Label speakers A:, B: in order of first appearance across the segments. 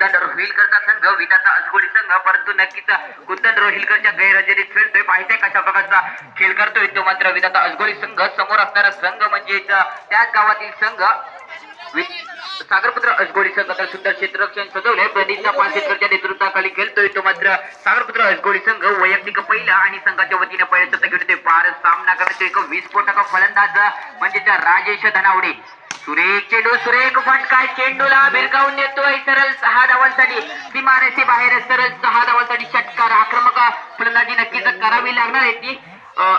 A: कुंदन रोहिलकरचा संघ विधाता अजगोडी संघ परंतु नक्कीच कुंदन रोहिलकरच्या गैरहजेरीत खेळतोय पाहिजे कशा प्रकारचा खेळ करतोय तो मात्र विधाता अजगोडी संघ. समोर असणारा संघ म्हणजे त्याच गावातील संघ. सागरपुत्र अजगोडी संघ. तर सुंदर क्षेत्ररक्षण सजवले. प्रदीपच्या पालशेतकरच्या नेतृत्वाखाली खेळतोय तो मात्र सागरपुत्र अजगोडी संघ. वैयक्तिक पहिला आणि संघाच्या वतीने पहिल्या शतक घेतोय पार सामना करतोय. एक वीस विस्फोटक फलंदाज म्हणजे राजेश धनावडे. सुरेख चेंडू सुरेख फटका चेंडूला भिरकावून नेतोय सरळ सहा धावांसाठी. सीमारेषे बाहेर सरळ सहा धावांसाठी षटकार आक्रमक. फलंदाजी नक्कीच करावी लागणार आहे ती.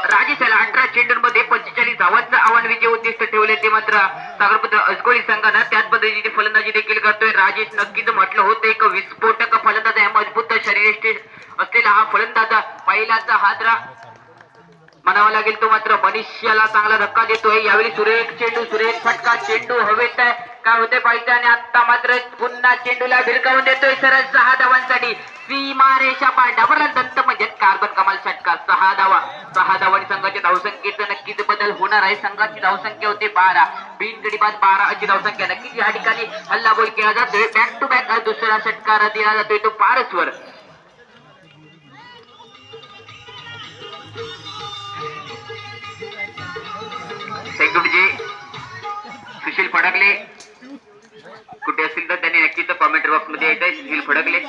A: राजेशाला अठरा चेंडूंमध्ये पंचेचाळीस धावांचं आव्हान विजय उद्दिष्ट ठेवले ते मात्र सागरपुत्र अजगोळी संघानं त्याच पद्धतीची फलंदाजी देखील करतोय. राजेश नक्कीच म्हटलं होतं एक विस्फोटक फलंदाज आहे मजबूत शरीर असलेला हा फलंदाज पहिलाचा हादरा. म्हणावं लागेल तो मात्र मनुष्याला चांगला धक्का देतोय. यावेळी सुरेख चेंडू सुरेख फटका चेंडू हवेत आहे काय होते पाहिजे आणि आता मात्र पुन्हा चेंडूला भिरकावून देतोय सरळ सहा धावांसाठी. सीमा रेषा पार. डबल दत्त म्हणजे कार्बन कमाल षटकार. सहा धावा. सहा धावांनी संघाच्या धावसंख्येचा नक्कीच बदल होणार आहे. संघाची धावसंख्या होते बारा. बिनगडी बाद बारा अशी धावसंख्या. नक्कीच या ठिकाणी हल्लाबोल केला जातोय. बॅक टू बॅक दुसरा षटकार दिला जातोय. तो पारसवर. सेक्युरिटी सुशील फडकले. कुठे असतील तर त्यांनी नक्कीच कॉमेंट बॉक्समध्ये यायचंय सुशील फडकले.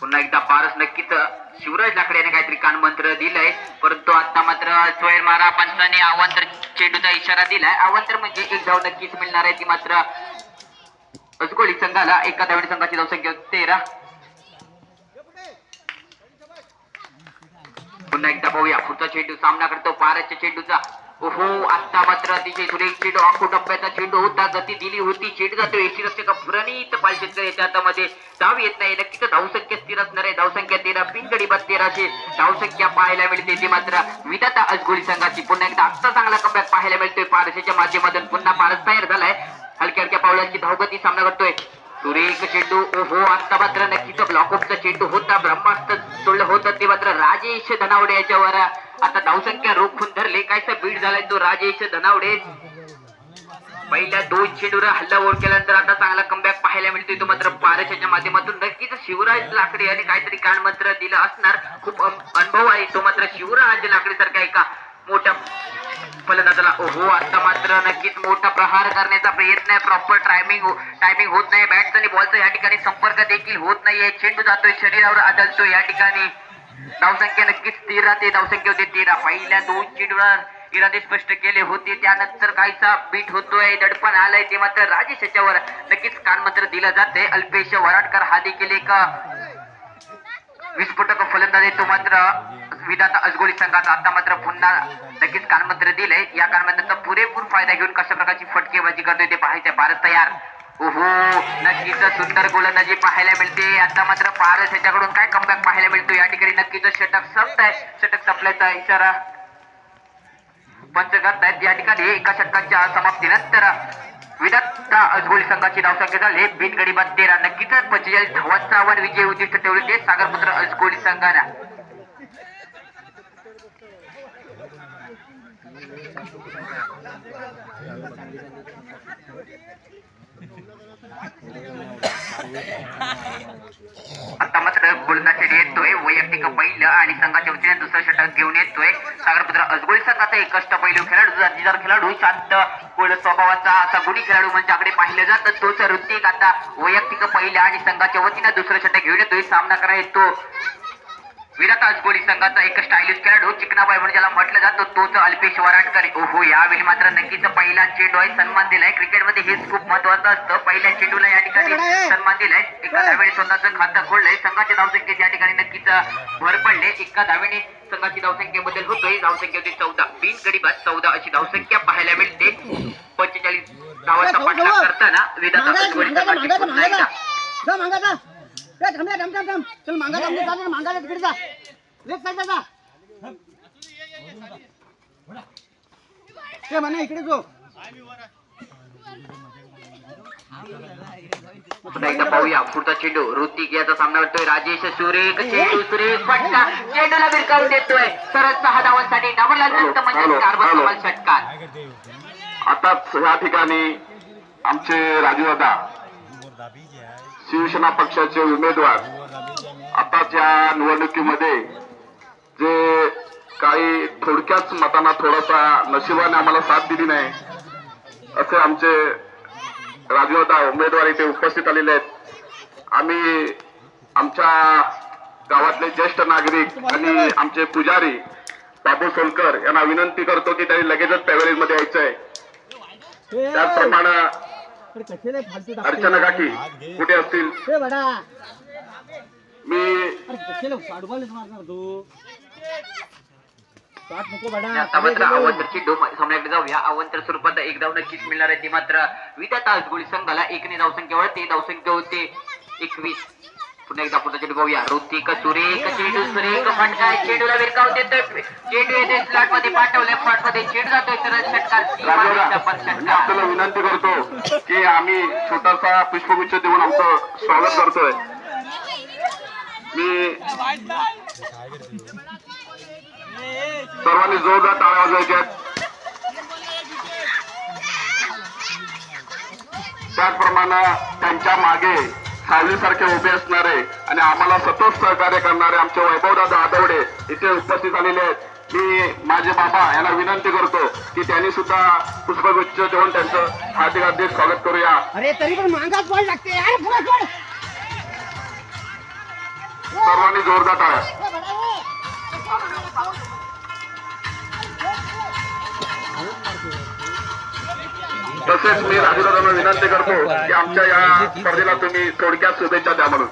A: पुन्हा एकदा पारस नक्कीच शिवराज लाकडे याने काहीतरी कानमंत्र दिलंय. परंतु आता मात्र चोयर मारा पंचाने आवंतर चेंडूचा इशारा दिलाय. अवंतर म्हणजे एक धाव नक्कीच मिळणार आहे. ती मात्र अजगोळी संघाला एका धावणी संघाची धावसंख्या तेरा. पुन्हा एकदा पाहूया पुढचा चेंडू सामना करतो पाराच्या चेंडूचा. ओहो आता मात्र अतिशय सुरेख चेंडू. आखो टप्प्याचा चेंडू होता गती दिली होती चेंडू जातो. एसी रस्ते का प्रणीत पाहिजे याच्या हातामध्ये धाव येत नाही. नक्कीच धावसंख्या स्थिर असणार आहे. धावसंख्या तेरा पिंगडी बाद तेराशे धावसंख्या पाहायला मिळते. ती मात्र विधाता अजगोळी संघाची. पुन्हा एकदा आत्ता चांगला कमबॅक पाहायला मिळतोय. पारसेच्या माध्यमातून पुन्हा पारस तयार झालाय. हलक्या हलक्या पावलांची धावगती सामना करतोय. सुरेख चेंडू ओहो आता मात्र नक्कीच ब्लॉकऑफचा चेंडू होता. ब्रह्मास्त्र सोडलं होतं ते मात्र राजेश धनावडे याच्यावर. आता धावसंख्या रोखून धरले. कायचा बीड झालाय तो राजेश धनावडे. पहिल्या दोन चेंडूवर हल्ला ओढ केल्यानंतर आता चांगला कमबॅक पाहायला मिळतोय तो मात्र पारशाच्या माध्यमातून. नक्कीच शिवराज लाकडे आणि काहीतरी कानमंत्र दिलं असणार. खूप अनुभव आहे तो मात्र शिवराज लाकडे सारखा एका मोठ्या फलंदाजाला ओहो आता मात्र नक्कीच मोठा प्रहार करण्याचा प्रयत्न आहे. प्रॉपर टायमिंग टायमिंग होत नाही. बॅटचा आणि बॉलचा या ठिकाणी संपर्क देखील होत नाहीये. चेंडू जातोय शरीरावर आदळतो या ठिकाणी. धावसंख्या नक्कीच तेरा ते धावसंख्या होती तेरा. पहिल्या दोन चेंडूवर इरादे स्पष्ट केले होते. त्यानंतर काहीसा बीट होतोय. दडपण आलंय. ते मात्र राजेश याच्यावर नक्कीच कानमंत्र दिलं जाते अल्पेश वराडकर हा देखील एक विस्फोटक फलंदाज तो मात्र विधाता अजगोली संघाचा. आता मात्र पुन्हा नक्कीच कानमंत्र दिले या कानमंत्राचा पुरेपूर फायदा घेऊन कशा प्रकारची फटकेबाजी करतोय ते पाहायचे भारत तयार. ओहो नक्कीच सुंदर गोलंदाजी पाहायला मिळते. आता मात्र पारस याच्याकडून काय कमबॅक पाहायला मिळतो? या ठिकाणी नक्कीच षटक संपताय. षटक संपल्याचा इशारा पंच करतायत. या ठिकाणी एका षटकाच्या समाप्तीनंतर विदत्ता अजगोली संघाची धावसंख्या झाली. बिनगडी बाद तेरा नक्कीच पंचेचाळीस धावांचा आव्हान विजय उद्दिष्ट ठेवले ते सागरपुत्र अजगोली संघाला. आता मात्र गोलंदाजी येतोय. वैयक्तिक पहिलं आणि संघाच्या वतीने दुसरं षटक घेऊन येतो अजगोळी एक कष्ट पहिलू खेळाडू जातीदार खेळाडू शांत कोळ स्वभावाचा असा गुणी खेळाडू म्हणजे आकडे पाहिलं जातं. तोच ऋतिक आता वैयक्तिक पहिल्या आणि संघाच्या वतीने दुसरं षटक घेऊन येतोय. सामना करायला येतो विराट अजगोली संघाचा एक स्टायलिश खेळाडू चिकनाबाई म्हणून ज्याला म्हटलं जातं तोच अल्पेश वराटकर. ओहो यावेळी मात्र नक्कीच पहिला चेंडू आहे सन्मान दिलाय. क्रिकेटमध्ये हेच खूप महत्वाचं असतं. पहिल्या चेंडूला या ठिकाणी सन्मान दिलाय. एका धावेने स्वतःचं खातं खोललंय. संघाच्या धावसंख्येत या ठिकाणी नक्कीच भर पडले. एका धावेने संघाची धावसंख्या बदल होतोय. धावसंख्या होती चौदा. तीन गडी बाद चौदा अशी धावसंख्या पाहायला मिळते. पंचेचाळीस धावांचा पाठलाग करताना विधाता
B: ए, थांब रे, थांब थांब थांब. चल मांगा थांब जा जा, तिकडे जा. लेफ्ट जा ते म्हणा इकडे जो.
A: पुन्हा एकदा पाहूया पुढचा चेंडू. ऋतिक याचा सामना करतोय राजेश सुरेख चेंडू सुरेख फटका चेंडूला भिरकावून देतोय. सरळ सहा धावांसाठी डबल म्हणजे
C: हॅलो,
A: कार्बन
C: हॅलो.
A: कमाल षटकार
C: आताच या ठिकाणी आमचे राजूदादा शिवसेना पक्षाचे उमेदवार आताच्या निवडणुकीमध्ये जे काही थोडक्याच मतांना थोडासा नशिबाने आम्हाला साथ दिली नाही असे आमचे राजूदादा उमेदवार इथे उपस्थित आलेले आहेत. आम्ही आमच्या गावातले ज्येष्ठ नागरिक आणि आमचे पुजारी बाबू सोलकर यांना विनंती करतो की त्यांनी लगेचच पॅवेलेजमध्ये मध्ये
B: आहे
C: त्याचप्रमाणे अर्चना काकी. कुठे असतील? मी
A: अवंतरची डोम जाऊया. अवंतर स्वरूपात एक धाव नक्कीच मिळणार आहे ती मात्र संघाला एकने धावसंख्या वळते धावसंख्या होते एकवीस. पुन्हा एकदा पुढचा चेंडू पाहूया ऋतिक सुरेख चेंडू सुरेख फटका चेंडूला विरकाव देतोय. चेंडू येते स्लॉटमध्ये पाठवले फ्रंटमध्ये. चेंडू जातोय सरळ षटकार.
C: आपल्याला विनंती करतो की आम्ही छोटासा पुष्पगुच्छ देऊन आमचं स्वागत करतोय. मी सर्वांनी जोरदार टाळ्या वाजवायच्या. त्याचप्रमाणे त्यांच्या मागे सावलीसारखे उभे असणारे आणि आम्हाला सतत सहकार्य करणारे आमचे वैभवदादा आदवडे इथे उपस्थित आलेले आहेत. मी माझे बाबा यांना विनंती करतो की त्यांनी सुद्धा पुष्पगुच्छ देऊन त्यांचं हार्दिक हार्दिक स्वागत करूया.
B: अरे तरी पण मागाच पड लागते.
C: सर्वांनी जोरदार टाळ्या. तसेच मी राजूदादांना विनंती करतो की आमच्या या स्पर्धेला तुम्ही थोडक्यात शुभेच्छा द्या म्हणून.